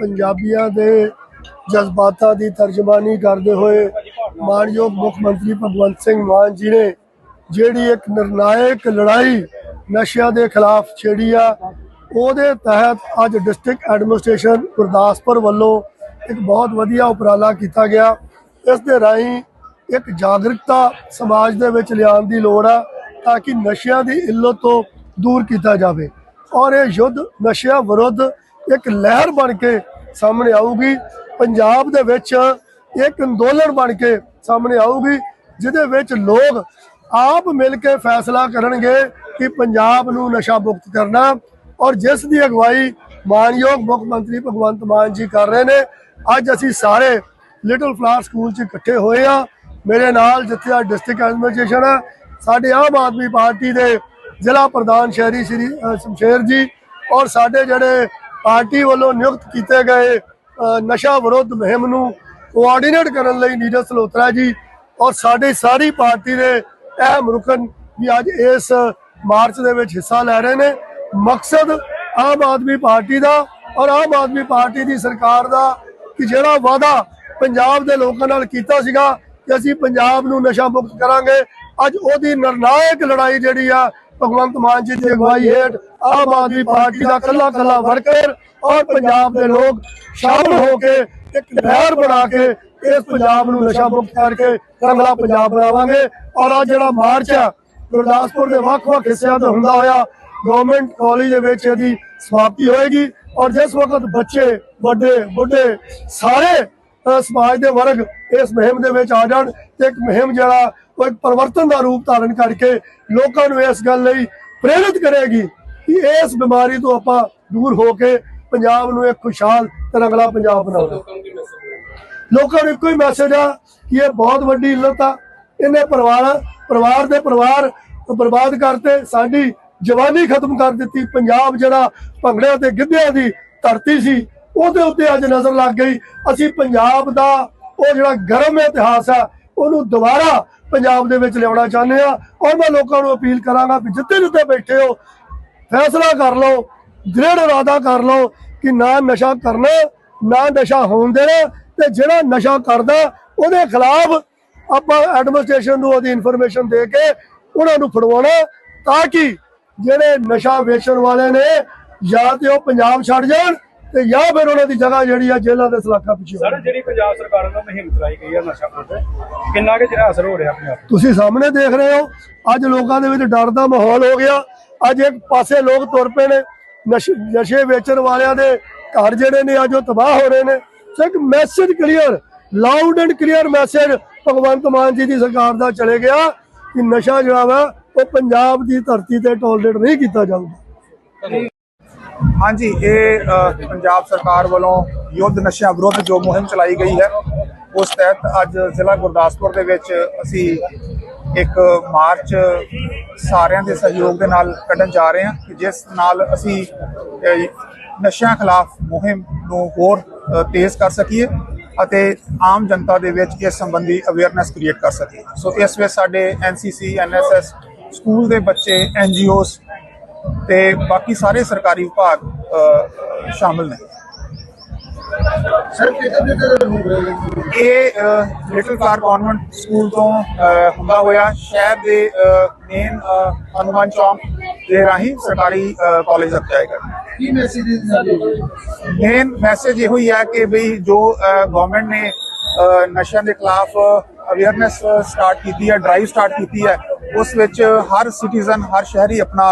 ਪੰਜਾਬੀਆਂ ਦੇ ਜਜ਼ਬਾਤਾਂ ਦੀ ਤਰਜਮਾਨੀ ਕਰਦੇ ਹੋਏ ਮਾਨਯੋਗ ਮੁੱਖ ਮੰਤਰੀ ਭਗਵੰਤ ਸਿੰਘ ਮਾਨ ਜੀ ਨੇ ਜਿਹੜੀ ਇੱਕ ਨਿਰਣਾਇਕ ਲੜਾਈ ਨਸ਼ਿਆਂ ਦੇ ਖਿਲਾਫ ਛੇੜੀ ਆ, ਉਹਦੇ ਤਹਿਤ ਅੱਜ ਡਿਸਟ੍ਰਿਕਟ ਐਡਮਿਨਿਸਟ੍ਰੇਸ਼ਨ ਗੁਰਦਾਸਪੁਰ ਵੱਲੋਂ ਇੱਕ ਬਹੁਤ ਵਧੀਆ ਉਪਰਾਲਾ ਕੀਤਾ ਗਿਆ। ਇਸ ਦੇ ਰਾਹੀਂ ਇੱਕ ਜਾਗਰੂਕਤਾ ਸਮਾਜ ਦੇ ਵਿੱਚ ਲਿਆਉਣ ਦੀ ਲੋੜ ਆ, ਤਾਂ ਕਿ ਨਸ਼ਿਆਂ ਦੀ ਇੱਲਤ ਤੋਂ ਦੂਰ ਕੀਤਾ ਜਾਵੇ। ਔਰ ਇਹ ਯੁੱਧ ਨਸ਼ਿਆਂ ਵਿਰੁੱਧ ਇੱਕ ਲਹਿਰ ਬਣ ਕੇ ਸਾਹਮਣੇ ਆਊਗੀ। ਪੰਜਾਬ ਦੇ ਵਿੱਚ ਇੱਕ ਅੰਦੋਲਨ ਬਣ ਕੇ ਸਾਹਮਣੇ ਆਊਗੀ, ਜਿਹਦੇ ਵਿੱਚ ਲੋਕ ਆਪ ਮਿਲ ਕੇ ਫੈਸਲਾ ਕਰਨਗੇ ਕਿ ਪੰਜਾਬ ਨੂੰ ਨਸ਼ਾ ਮੁਕਤ ਕਰਨਾ। ਔਰ ਜਿਸ ਦੀ ਅਗਵਾਈ ਮਾਨਯੋਗ ਮੁੱਖ ਮੰਤਰੀ ਭਗਵੰਤ ਮਾਨ ਜੀ ਕਰ ਰਹੇ ਨੇ। ਅੱਜ ਅਸੀਂ ਸਾਰੇ ਲਿਟਲ ਫਲਾਰ ਸਕੂਲ 'ਚ ਇਕੱਠੇ ਹੋਏ ਆ ਮੇਰੇ ਨਾਲ ਜਿੱਥੇ ਆ ਡਿਸਟ੍ਰਿਕਟ ਐਡਮਿਨਿਸਟ੍ਰੇਸ਼ਨ ਆ, ਸਾਡੇ ਆਮ ਆਦਮੀ ਪਾਰਟੀ ਦੇ ਜ਼ਿਲ੍ਹਾ ਪ੍ਰਧਾਨ ਸ਼ਹਿਰੀ ਸ਼੍ਰੀ ਸ਼ਮਸ਼ੇਰ ਜੀ ਔਰ ਸਾਡੇ ਜਿਹੜੇ ਪਾਰਟੀ ਵੱਲੋਂ ਨਿਯੁਕਤ ਕੀਤੇ ਗਏ ਨਸ਼ਾ ਵਿਰੋਧ ਮੁਹਿੰਮ ਨੂੰ ਕੋਆਰਡੀਨੇਟ ਕਰਨ ਲਈ ਨੀਰਜ ਸਲੋਤਰਾ ਜੀ ਔਰ ਸਾਡੀ ਸਾਰੀ ਪਾਰਟੀ ਦੇ ਅਹਿਮ ਰੁਕਨ ਵੀ ਅੱਜ ਇਸ ਮਾਰਚ ਦੇ ਵਿੱਚ ਹਿੱਸਾ ਲੈ ਰਹੇ ਨੇ। ਮਕਸਦ ਆਮ ਆਦਮੀ ਪਾਰਟੀ ਦਾ ਔਰ ਆਮ ਆਦਮੀ ਪਾਰਟੀ ਦੀ ਸਰਕਾਰ ਦਾ ਕਿ ਜਿਹੜਾ ਵਾਅਦਾ ਪੰਜਾਬ ਦੇ ਲੋਕਾਂ ਨਾਲ ਕੀਤਾ ਸੀਗਾ ਕਿ ਅਸੀਂ ਪੰਜਾਬ ਨੂੰ ਨਸ਼ਾ ਮੁਕਤ ਕਰਾਂਗੇ, ਅੱਜ ਉਹਦੀ ਨਿਰਣਾਇਕ ਲੜਾਈ ਜਿਹੜੀ ਆ ਭਗਵੰਤ ਮਾਨ ਜੀ ਦੀ ਅਗਵਾਈ ਹੇਠ ਆਮ ਆਦਮੀ ਪਾਰਟੀ ਦਾ ਕੱਲਾ ਕੱਲਾ ਵਰਕਰ ਔਰ ਪੰਜਾਬ ਦੇ ਲੋਕ ਸ਼ਾਮਲ ਹੋ ਕੇ ਇੱਕ ਲਹਿਰ ਬਣਾ ਕੇ ਇਸ ਪੰਜਾਬ ਨੂੰ ਨਸ਼ਾ ਮੁਕਤ ਕਰਕੇ ਰੰਗਲਾ ਪੰਜਾਬ ਬਣਾਵਾਂਗੇ। ਔਰ ਅੱਜ ਜਿਹੜਾ ਮਾਰਚ ਆ, ਗੁਰਦਾਸਪੁਰ ਦੇ ਵੱਖ-ਵੱਖ ਹਿੱਸਿਆਂ ਤੋਂ ਹੁੰਦਾ ਹੋਇਆ ਗਵਰਨਮੈਂਟ ਕਾਲਜ ਦੇ ਵਿੱਚ ਇਹਦੀ ਸਮਾਪਤੀ ਹੋਏਗੀ। ਔਰ ਜਿਸ ਵਕਤ ਬੱਚੇ, ਵੱਡੇ, ਬੁੱਢੇ ਸਾਰੇ ਸਮਾਜ ਦੇ ਵਰਗ ਇਸ ਮੁਹਿੰਮ ਦੇ ਵਿੱਚ ਆ ਜਾਣ, ਤੇ ਇੱਕ ਮੁਹਿੰਮ ਜਿਹੜਾ ਇੱਕ ਪਰਿਵਰਤਨ ਦਾ ਰੂਪ ਧਾਰਨ ਕਰਕੇ ਲੋਕਾਂ ਨੂੰ ਇਸ ਗੱਲ ਲਈ ਪ੍ਰੇਰਿਤ ਕਰੇਗੀ ਕਿ ਇਸ ਬਿਮਾਰੀ ਤੋਂ ਆਪਾਂ ਦੂਰ ਹੋ ਕੇ ਪੰਜਾਬ ਨੂੰ ਇੱਕ ਖੁਸ਼ਹਾਲ ਤੇ ਰੰਗਲਾ ਪੰਜਾਬ ਬਣਾਉਣਾ। ਲੋਕਾਂ ਨੂੰ ਇੱਕੋ ਹੀ ਮੈਸੇਜ ਆ ਕਿ ਇਹ ਬਹੁਤ ਵੱਡੀ ਇੱਲਤ ਆ। ਇਹਨੇ ਪਰਿਵਾਰ ਪਰਿਵਾਰ ਦੇ ਪਰਿਵਾਰ ਬਰਬਾਦ ਕਰਤੇ ਸਾਡੀ ਜਵਾਨੀ ਖਤਮ ਕਰ ਦਿੱਤੀ। ਪੰਜਾਬ ਜਿਹੜਾ ਭੰਗੜਿਆਂ ਤੇ ਗਿੱਧਿਆਂ ਦੀ ਧਰਤੀ ਸੀ ਉਹਦੇ ਉੱਤੇ ਅੱਜ ਨਜ਼ਰ ਲੱਗ ਗਈ। ਅਸੀਂ ਪੰਜਾਬ ਦਾ ਉਹ ਜਿਹੜਾ ਗਰਮ ਇਤਿਹਾਸ ਆ ਉਹਨੂੰ ਦੁਬਾਰਾ ਪੰਜਾਬ ਦੇ ਵਿੱਚ ਲਿਆਉਣਾ ਚਾਹੁੰਦੇ ਆ ਔਰ ਮੈਂ ਲੋਕਾਂ ਨੂੰ ਅਪੀਲ ਕਰਾਂਗਾ ਵੀ ਜਿੱਥੇ ਜਿੱਥੇ ਬੈਠੇ ਹੋ, ਫੈਸਲਾ ਕਰ ਲਓ, ਦ੍ਰਿੜ ਇਰਾਦਾ ਕਰ ਲਓ ਕਿ ਨਾ ਨਸ਼ਾ ਕਰਨਾ, ਨਾ ਨਸ਼ਾ ਹੋਣ ਦੇਣਾ ਤੇ ਜਿਹੜਾ ਨਸ਼ਾ ਕਰਦਾ ਉਹਦੇ ਖਿਲਾਫ ਆਪਾਂ ਐਡਮਿਨਿਸਟ੍ਰੇਸ਼ਨ ਨੂੰ ਉਹਦੀ ਇਨਫੋਰਮੇਸ਼ਨ ਦੇ ਕੇ ਉਹਨਾਂ ਨੂੰ ਫੜਵਾਉਣਾ ਤਾਂ ਕਿ ਜਿਹੜੇ ਨਸ਼ਾ ਵੇਚਣ ਵਾਲੇ ਨੇ ਜਾਂ ਤੇ ਉਹ ਪੰਜਾਬ ਛੱਡ ਜਾਣ ਤੇ ਜਾਂ ਫਿਰ ਉਹਨਾਂ ਦੀ ਜਗ੍ਹਾ ਜਿਹੜੀ ਆ ਜੇਲ੍ਹਾਂ ਦੇ ਸਲਾਖਾਂ ਪਿੱਛੇ। ਸਰ ਜਿਹੜੀ ਪੰਜਾਬ ਸਰਕਾਰ ਵੱਲੋਂ ਮੁਹਿੰਮ ਚਲਾਈ ਗਈ ਹੈ ਨਸ਼ਾ ਵਿਰੁੱਧ ਕਿੰਨਾ ਕੁ ਜਿਹੜਾ ਅਸਰ ਹੋ ਰਿਹਾ ਆਪਣੇ ਆਪ ਤੁਸੀਂ ਸਾਹਮਣੇ ਦੇਖ ਰਹੇ ਹੋ ਅੱਜ ਲੋਕਾਂ ਦੇ ਵਿੱਚ ਡਰ ਦਾ ਮਾਹੌਲ ਹੋ ਗਿਆ। ਅੱਜ ਇੱਕ ਪਾਸੇ ਲੋਕ ਤੁਰ ਪਏ ਨੇ ਨਸ਼ੇ ਵੇਚਣ ਵਾਲਿਆਂ ਦੇ ਘਰ ਜਿਹੜੇ ਨੇ ਅੱਜ ਉਹ ਤਬਾਹ ਹੋ ਰਹੇ ਨੇ। ਇੱਕ message clear loud and clear message Bhagwant Mann ji ਦੀ ਸਰਕਾਰ ਦਾ ਚਲੇ ਗਿਆ ਕਿ ਨਸ਼ਾ ਜਿਹੜਾ ਵਾ ਉਹ ਪੰਜਾਬ ਦੀ ਧਰਤੀ ਤੇ ਟੋਲਰੇਟ ਨਹੀਂ ਕੀਤਾ ਜਾਊਗਾ। ਹਾਂਜੀ, ਇਹ ਪੰਜਾਬ ਸਰਕਾਰ ਵੱਲੋਂ ਯੁੱਧ ਨਸ਼ਿਆਂ ਵਿਰੁੱਧ ਜੋ ਮੁਹਿੰਮ ਚਲਾਈ ਗਈ ਹੈ, ਉਸ ਤਹਿਤ ਅੱਜ ਜ਼ਿਲ੍ਹਾ ਗੁਰਦਾਸਪੁਰ ਦੇ ਵਿੱਚ ਅਸੀਂ ਇੱਕ ਮਾਰਚ ਸਾਰਿਆਂ ਦੇ ਸਹਿਯੋਗ ਦੇ ਨਾਲ ਕੱਢਣ ਜਾ ਰਹੇ ਹਾਂ ਜਿਸ ਨਾਲ ਅਸੀਂ ਨਸ਼ਿਆਂ ਖਿਲਾਫ ਮੁਹਿੰਮ ਨੂੰ ਹੋਰ ਤੇਜ਼ ਕਰ ਸਕੀਏ ਅਤੇ ਆਮ ਜਨਤਾ ਦੇ ਵਿੱਚ ਇਸ ਸੰਬੰਧੀ ਅਵੇਅਰਨੈਸ ਕ੍ਰੀਏਟ ਕਰ ਸਕੀਏ। ਸੋ ਇਸ ਵਿੱਚ ਸਾਡੇ ਐਨਸੀਸੀ ਐਨਐਸਐਸ ਸਕੂਲ ਦੇ ਬੱਚੇ ਐਨਜੀਓਸ ਤੇ ਬਾਕੀ ਸਾਰੇ ਸਰਕਾਰੀ ਵਿਭਾਗ ਸ਼ਾਮਲ ਨੇ। ਇਹ ਲਿਟਲ ਫਲਾਰ ਕਨਵੈਂਟ ਸਕੂਲ ਤੋਂ ਹੁੰਦਾ ਹੋਇਆ ਸ਼ਹਿਰ ਦੇ ਮੇਨ ਹਨੂਮਾਨ ਚੌਂਕ ਦੇ ਰਾਹੀਂ ਸਰਕਾਰੀ ਕਾਲਜ ਤੱਕ ਜਾਏਗਾ ਕੀ ਮੈਸੇਜ ਮੇਨ ਮੈਸੇਜ ਇਹੋ ਹੀ ਹੈ ਕਿ ਬਈ ਜੋ ਗਵਰਨਮੈਂਟ ਨੇ ਨਸ਼ਿਆਂ ਦੇ ਖਿਲਾਫ ਅਵੇਅਰਨੈਸ ਸਟਾਰਟ ਕੀਤੀ ਹੈ ਡਰਾਈਵ ਸਟਾਰਟ ਕੀਤੀ ਹੈ ਉਸ ਵਿੱਚ ਹਰ ਸਿਟੀਜ਼ਨ ਹਰ ਸ਼ਹਿਰੀ ਆਪਣਾ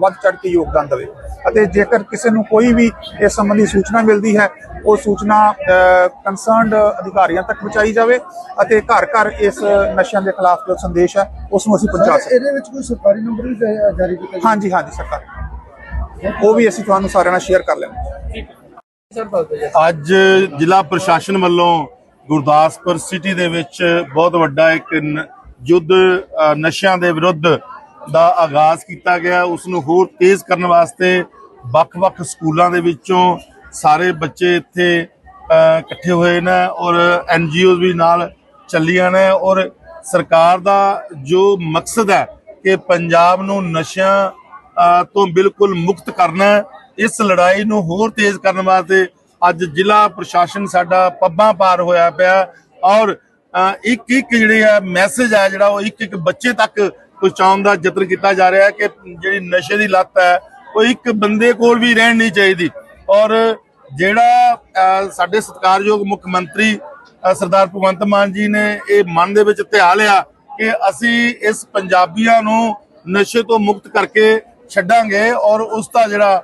ਵੱਧ ਚੜ ਕੇ ਯੋਗਦਾਨ ਦੇਵੇ। ਅਤੇ ਜੇਕਰ ਕਿਸੇ ਨੂੰ ਕੋਈ ਵੀ ਇਸ ਸੰਬੰਧੀ ਸੂਚਨਾ ਮਿਲਦੀ ਹੈ ਉਹ ਸੂਚਨਾ ਕੰਸਰਨਡ ਅਧਿਕਾਰੀਆਂ ਤੱਕ ਪਹੁੰਚਾਈ ਜਾਵੇ ਅਤੇ ਘਰ ਘਰ ਇਸ ਨਸ਼ਿਆਂ ਦੇ ਖਿਲਾਫ ਜੋ ਸੰਦੇਸ਼ ਹੈ ਉਸ ਨੂੰ ਅਸੀਂ ਪਹੁੰਚਾ ਸਕੀਏ ਇਹਦੇ ਵਿੱਚ ਕੋਈ ਸਰਕਾਰੀ ਨੰਬਰ ਵੀ ਜਾਰੀ ਕੀਤਾ ਹਾਂਜੀ ਹਾਂਜੀ ਸਰਕਾਰ। ਉਹ ਵੀ ਅਸੀਂ ਤੁਹਾਨੂੰ ਸਾਰਿਆਂ ਨਾਲ ਸ਼ੇਅਰ ਕਰ ਲੈਂਦੇ ਅੱਜ ਜ਼ਿਲ੍ਹਾ ਪ੍ਰਸ਼ਾਸਨ ਵੱਲੋਂ ਗੁਰਦਾਸਪੁਰ ਸਿਟੀ ਦੇ ਵਿੱਚ ਬਹੁਤ ਵੱਡਾ ਇੱਕ ਯੁੱਧ ਨਸ਼ਿਆਂ ਦੇ ਵਿਰੁੱਧ ਦਾ ਆਗਾਜ਼ ਕੀਤਾ ਗਿਆ। ਉਸ ਨੂੰ ਹੋਰ ਤੇਜ਼ ਕਰਨ ਵਾਸਤੇ ਵੱਖ-ਵੱਖ ਸਕੂਲਾਂ ਦੇ ਵਿੱਚੋਂ ਸਾਰੇ ਬੱਚੇ ਇੱਥੇ ਇਕੱਠੇ ਹੋਏ ਨੇ ਔਰ ਐਨਜੀਓਜ਼ ਵੀ ਨਾਲ ਚੱਲੀਆਂ ਨੇ ਔਰ ਸਰਕਾਰ ਦਾ ਜੋ ਮਕਸਦ ਹੈ ਕਿ ਪੰਜਾਬ ਨੂੰ ਨਸ਼ਿਆਂ ਤੋਂ ਬਿਲਕੁਲ ਮੁਕਤ ਕਰਨਾ ਇਸ ਲੜਾਈ ਨੂੰ ਹੋਰ ਤੇਜ਼ ਕਰਨ ਵਾਸਤੇ ਅੱਜ ਜ਼ਿਲ੍ਹਾ ਪ੍ਰਸ਼ਾਸਨ ਸਾਡਾ ਪੱਬਾਂ ਪਾਰ ਹੋਇਆ ਪਿਆ ਔਰ ਇੱਕ ਇੱਕ ਜਿਹੜੇ ਆ ਮੈਸੇਜ ਆ ਜਿਹੜਾ ਉਹ ਇੱਕ ਇੱਕ ਬੱਚੇ ਤੱਕ ਪਹੁੰਚਾਉਣ ਦਾ ਯਤਨ ਕੀਤਾ ਜਾ ਰਿਹਾ ਹੈ ਕਿ ਜਿਹੜੀ ਨਸ਼ੇ ਦੀ ਲੱਤ ਹੈ, ਉਹ ਇੱਕ ਬੰਦੇ ਕੋਲ ਵੀ ਰਹਿਣ ਨਹੀਂ ਚਾਹੀਦੀ। ਔਰ ਜਿਹੜਾ ਸਾਡੇ ਸਤਿਕਾਰਯੋਗ ਮੁੱਖ ਮੰਤਰੀ ਸਰਦਾਰ ਭਗਵੰਤ ਮਾਨ ਜੀ ਨੇ ਇਹ ਮਨ ਦੇ ਵਿੱਚ ਧਿਆ ਲਿਆ ਕਿ ਅਸੀਂ ਇਸ ਪੰਜਾਬੀਆਂ ਨੂੰ ਨਸ਼ੇ ਤੋਂ ਮੁਕਤ ਕਰਕੇ ਛੱਡਾਂਗੇ ਔਰ ਉਸ ਦਾ ਜਿਹੜਾ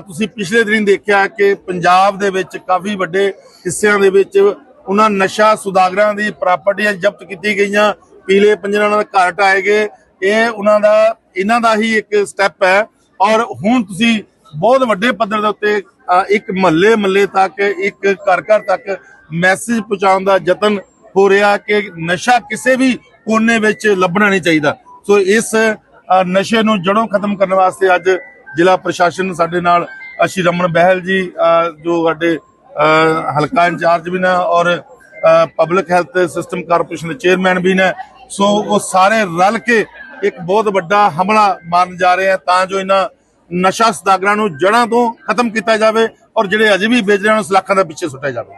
ਤੁਸੀਂ ਪਿਛਲੇ ਦਿਨ ਦੇਖਿਆ ਕਿ ਪੰਜਾਬ ਦੇ ਵਿੱਚ ਕਾਫੀ ਵੱਡੇ ਹਿੱਸਿਆਂ ਦੇ ਵਿੱਚ ਉਹਨਾਂ ਨਸ਼ਾ ਸੁਦਾਗਰਾਂ ਦੀ ਪ੍ਰਾਪਰਟੀਆਂ ਜ਼ਬਤ ਕੀਤੀ ਗਈਆਂ, ਪੀਲੇ ਪੰਜਰਾਂ ਨਾਲ ਘਰ ਢਾਏ ਗਏ। ਇਹ ਉਹਨਾਂ ਦਾ, ਇਹਨਾਂ ਦਾ ਹੀ ਇੱਕ ਸਟੈਪ ਹੈ। ਔਰ ਹੁਣ ਤੁਸੀਂ ਬਹੁਤ ਵੱਡੇ ਪੱਧਰ ਦੇ ਉੱਤੇ ਇੱਕ ਮਹੱਲੇ ਮਹੱਲੇ ਤੱਕ, ਇੱਕ ਘਰ ਘਰ ਤੱਕ ਮੈਸੇਜ ਪਹੁੰਚਾਉਣ ਦਾ ਯਤਨ ਹੋ ਰਿਹਾ ਕਿ ਨਸ਼ਾ ਕਿਸੇ ਵੀ ਕੋਨੇ ਵਿੱਚ ਲੱਭਣਾ ਨਹੀਂ ਚਾਹੀਦਾ। ਸੋ ਇਸ ਨਸ਼ੇ ਨੂੰ ਜੜੋਂ ਖਤਮ ਕਰਨ ਵਾਸਤੇ ਅੱਜ ਜ਼ਿਲ੍ਹਾ ਪ੍ਰਸ਼ਾਸਨ ਸਾਡੇ ਨਾਲ ਅਸ਼ੀ ਰਮਨ ਬਹਿਲ ਜੀ ਜੋ ਸਾਡੇ ਹਲਕਾ ਇੰਚਾਰਜ ਵੀ ਨੇ ਔਰ ਪਬਲਿਕ ਹੈਲਥ ਸਿਸਟਮ ਕਾਰਪੋਰੇਸ਼ਨ ਦੇ ਚੇਅਰਮੈਨ ਵੀ ਨੇ। ਸੋ ਉਹ ਸਾਰੇ ਰਲ ਕੇ ਇੱਕ ਬਹੁਤ ਵੱਡਾ ਹਮਲਾ ਮਾਰਨ ਜਾ ਰਹੇ ਆ, ਤਾਂ ਜੋ ਇਹਨਾਂ ਨਸ਼ਾ ਸਦਾਗਰਾਂ ਨੂੰ ਜੜਾਂ ਤੋਂ ਖਤਮ ਕੀਤਾ ਜਾਵੇ ਔਰ ਜਿਹੜੇ ਅਜੇ ਵੀ ਵੇਚ ਰਹੇ ਹਨ ਉਸ ਲੱਖਾਂ ਦਾ ਪਿੱਛੇ ਸੁੱਟਿਆ ਜਾਵੇ।